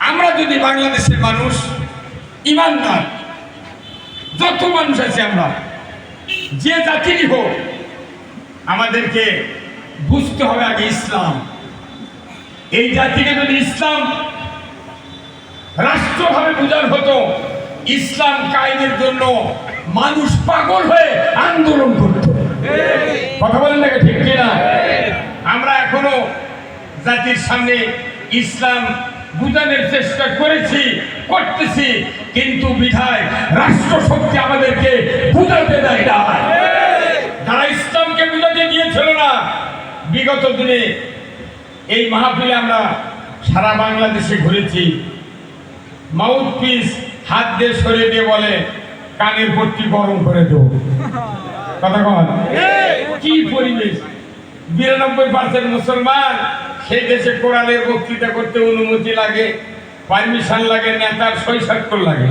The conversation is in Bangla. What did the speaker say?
আমরা যদি বাংলাদেশের মানুষ ইমানদার যত মানুষ আছে আমরা যে জাতিরই হোক আমাদেরকে বুঝতে হবে আগে ইসলাম। এই জাতিকে যদি ইসলাম রাষ্ট্রভাবে বোঝানো হতো ইসলাম কায়েমের জন্য মানুষ পাগল হয়ে আন্দোলন করত। কথা বলেন নাকি ঠিক কিনা? আমরা এখনও জাতির সামনে ইসলাম বুঝানোর চেষ্টা করেছি করতেছি কিন্তু বিধায় রাষ্ট্র শক্তি আমাদেরকে বুঝাতে দেয় না। যারা ইসলামকে বুঝাতে দিয়েছিল না বিগত দিনে এই মাহফিলে আমরা সারা বাংলাদেশে ঘুরেছি। মাউথ পিস হাত দিয়ে সরিয়ে দিয়ে বলে কানের পট্টি গরম করে দেবো। কথা কন। কি পরিবেশ? বিরানব্বই পার্সেন্ট মুসলমান, সেই দেশে কোরআনের বক্তৃতা করতে অনুমতি লাগে পারমিশন লাগে, নেতার সই লাগে।